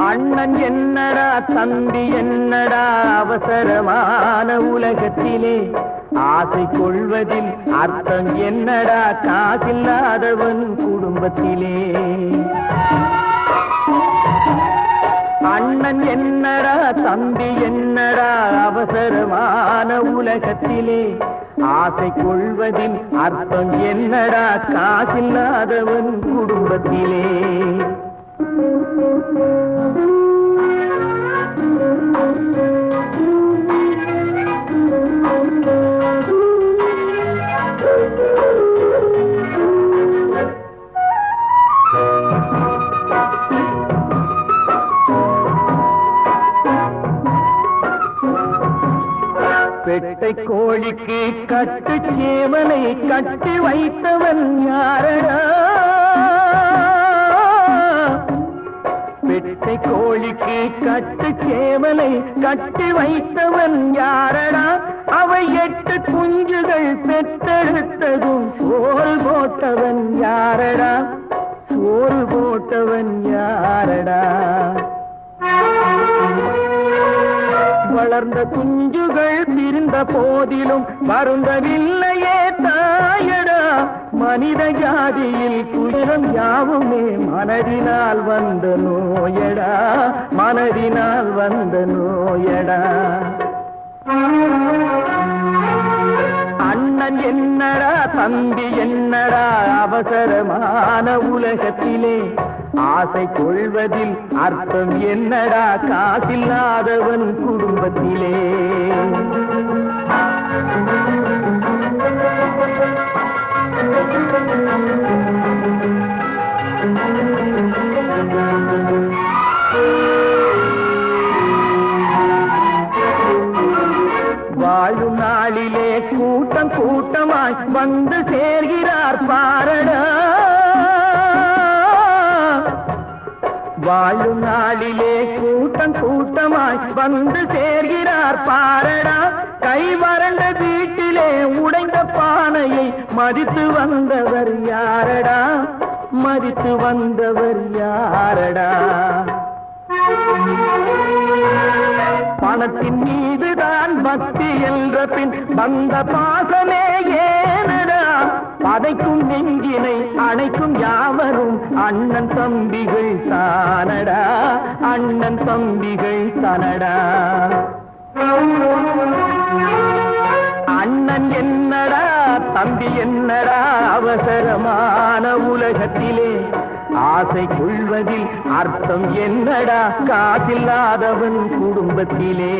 அண்ணன் என்னடா தம்பி என்னடா அவசரமான உலகத்திலே? ஆசை கொள்வதில் அர்த்தம் என்னடா காசில்லாதவன் குடும்பத்திலே? அண்ணன் என்னடா தம்பி என்னடா அவசரமான உலகத்திலே? ஆசை கொள்வதில் அர்த்தம் என்னடா காசில்லாதவன் குடும்பத்திலே? பெட்டை கோழிக்கு கட்டு சேவலை கட்டி வைத்தவன் யாரடா? பெட்டை கோழிக்கு கட்டு சேவலை கட்டி வைத்தவன் யாரடா? அவை எட்டு குஞ்சுகள் பெற்றெடுத்ததும் சோல் போட்டவன் யாரடா? சோல் போட்டவன் யாரடா? வளர்ந்த குஞ்சுகள் பிரிந்த போதிலும் வருந்தவில்லையே தாயடா. மனித ஜாதியில் குயிலும் யாவுமே மனதினால் வந்த நோயடா. மனதினால் வந்த நோயடா. அண்ணன் என்னடா தம்பி என்னடா அவசரமான உலகத்திலே ஆசை கொள்வதில் அர்த்தம் என்னடா? காசில்லாதவன் குடும்பத்திலே. வாழும் நாளிலே கூட்டம் கூட்டமாய் வந்து சேர்கிறார் பாரடா. வாழும் நாளிலே கூட்டம் கூட்டமாய் வந்து சேர்கிறார் பாரடா. கை வறண்ட வீட்டிலே உடைந்த பானையை மதித்து வந்தவர் யாரடா? மதித்து வந்தவர் யாரடா? பணத்தின் மீதுதான் பக்தி என்ற பின் வந்த பாசமே ஏனடா? பதைக்கும் நெஞ்சினை அணைக்கும் யாவரும் அண்ணன் தம்பிகள் சானடா அண்ணன் தம்பிகள் சனடா. அண்ணன் என்னடா தம்பி என்னடா அவசரமான உலகத்திலே ஆசை கொள்வதில் அர்த்தம் என்னடா காசில்லாதவன் குடும்பத்திலே.